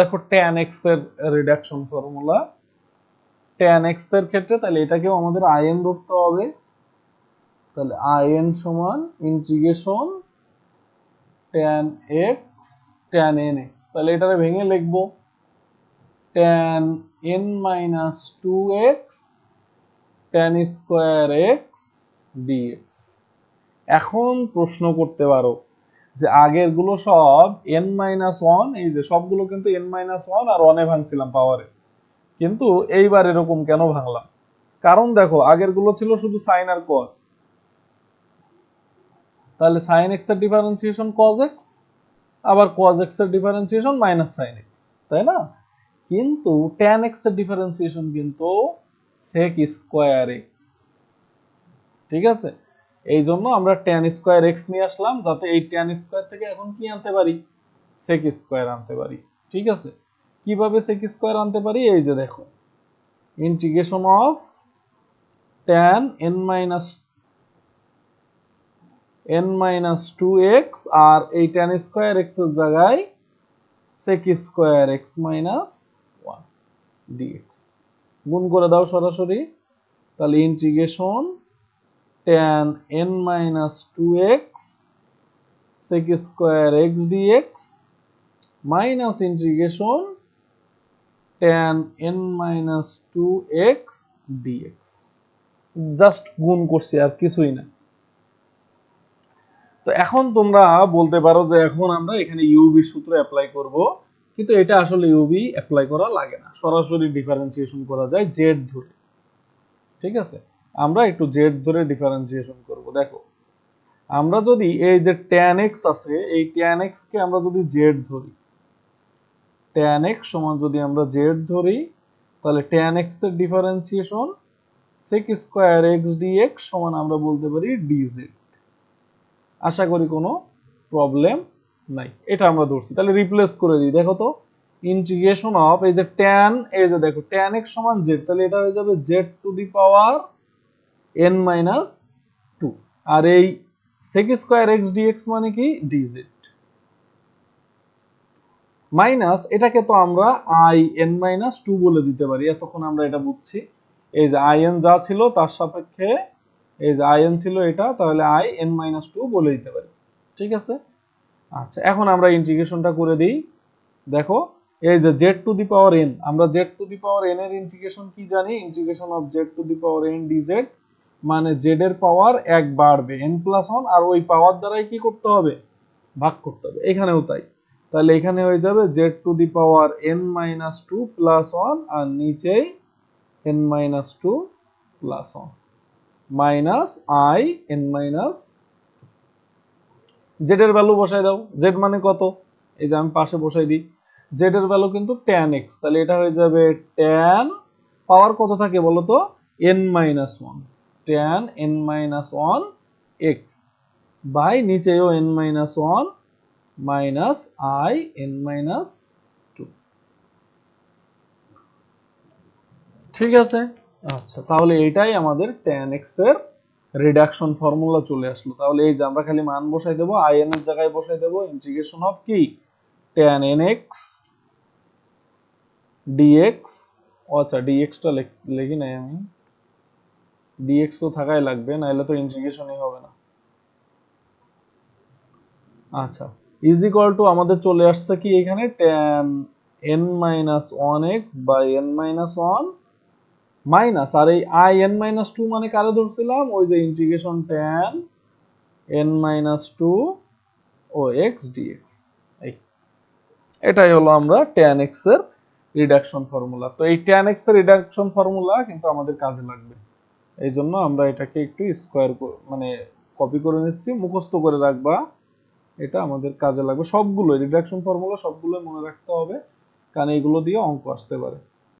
দেখো tan x এর reduction formula tan x এর ক্ষেত্রে তাহলে এটাকেও আমাদের আইএন ধরতে হবে। তাহলে আইএন সমান integration tan x, tan nx তাহলে এটারে ভেঙে লিখব। tan n minus 2x tan square x dx এখন প্রশ্ন করতে পারো যে আগেরগুলো সব এন মাইনাস ওয়ান এই যে সবগুলো কিন্তু এন মাইনাস ওয়ান আর ওয়ানে ভাঙছিলাম পাওয়ারে কিন্তু এইবার এরকম কেন ভাঙলাম? কারণ দেখো আগেরগুলো ছিল শুধু সাইন আর কস তাহলে সাইন এক্সের ডিফারেন্সিয়েশন কজ এক্স আবার কজ এক্সের ডিফারেন্সিয়েশন মাইনাস সাইন এক্স তাই না? কিন্তু ট্যান এক্সের ডিফারেন্সিয়েশন কিন্তু সেক স্কোয়ার এক্স ঠিক আছে? এই জন্য আমরা ট্যান স্কোয়ার এক্স নিয়ে আসলাম, যাতে এই ট্যান স্কোয়ার থেকে এখন কি আনতে পারি? সেক স্কোয়ার আনতে পারি। ঠিক আছে? কীভাবে সেক স্কোয়ার আনতে পারি? এই যে দেখো। Integration of tan n minus n minus two x আর এই ট্যান স্কোয়ার এক্সের জায়গায় sec square x minus one dx গুণ করে দাও সরাসরি। তাহলে integration tan n minus 2x sec square x dx minus integration tan n minus 2x dx just গুণ করছি আর কিছুই না। তো এখন তোমরা বলতে পারো যে এখন আমরা এখানে ইউবি সূত্র অ্যাপ্লাই করব, কিন্তু এটা আসলে ইউবি অ্যাপ্লাই করা লাগে না। সরাসরি ডিফারেন্সিয়েশন করা যায় জেড ধরে। ঠিক আছে? আমরা একটু জেড ধরে ডিফারেন্সিয়েশন করব, দেখো। আমরা যদি এই যে ট্যান এক্স আছে, এই ট্যান এক্স কে আমরা যদি জেড ধরি ট্যান এক্স সমান যদি আমরা জেড ধরি, তাহলে ট্যান এক্সের differentiation sec square x dx সমান আমরা বলতে পারি ডিজেড আশা করি কোনো প্রবলেম নাই। এটা আমরা ধরছি। তাহলে রিপ্লেস করে দিই। দেখো তো ইন্টিগ্রেশন অফ এই যে ট্যান এই যে দেখো ট্যান এক্স সমান জেড তাহলে এটা হয়ে যাবে z to the power n minus two আর এই সেক স্কোয়ার এক্স ডিএক্স মানে কি? ডিজেড মাইনাস এটাকে তো আমরা আই এন মাইনাস টু বলে দিতে পারি। এতক্ষণ আমরা এটা বুঝছি। এই যে আই এন যা ছিল তার সাপেক্ষে এই যে আই এন ছিল এটা, তাহলে আই এন মাইনাস টু বলে দিতে পারি। ঠিক আছে? আচ্ছা এখন আমরা ইন্টিগ্রেশনটা করে দিই। দেখো, এই যে z to the power n আমরা z to the power n এর ইন্টিগ্রেশন কি জানি? Integration of z to the power n dz মানে জেড এর পাওয়ার এক বাড়বে এন প্লাস ওয়ান আর ওই পাওয়ার দ্বারাই কি করতে হবে? ভাগ করতে হবে। এখানেও তাই। তাহলে এখানে হয়ে যাবে z to the power n minus two plus one আর নিচেই n minus two plus one minus I n minus z এর ভ্যালু বসাই দাও। জেড মানে কত? এই যে আমি পাশে বসাই দিই। জেড এর ভ্যালু কিন্তু ট্যান এক্স তাহলে এটা হয়ে যাবে ট্যান পাওয়ার কত থাকে বলো তো n minus one tan n minus 1 x by নিচেও n minus 1 minus i n minus 2 ঠিক আছে? আচ্ছা তাহলে এটাই আমাদের tan x এর রিডাকশন ফর্মুলা চলে আসলো। তাহলে এই যে আমরা খালি মান বসাই দেবো, i n এর জায়গায় বসাই দেবো ইন্টিগ্রেশন অফ কি? tan nx dx, ও আচ্ছা dx টা লিখি নাই আমি। Dx তো থাকাই লাগবে নাহলে তো ইন্টিগ্রেশনই হবে না। আচ্ছা ইজ ইকুয়াল টু আমাদের চলে আসছে কি এখানে? Tan n one x by n minus one minus আর এই আই এন মাইনাস টু মানে কারে ধরছিলাম? ওই যে integration tan n minus two ও এক্স ডিএক্স এই, এটাই হলো আমরা tan x এর রিডাকশন ফর্মুলা তো এই tan x এর রিডাকশন ফর্মুলা কিন্তু আমাদের কাজে লাগবে। এই জন্য আমরা এটাকে একটু স্কোয়ার মানে কপি করে নিচ্ছি, মুখস্থ করে রাখবা। এটা আমাদের কাজে লাগবে। সবগুলো রিডাকশন ফর্মুলা সবগুলো মনে রাখতে হবে। কারণ এগুলো দিয়ে অঙ্ক আসতে পারে।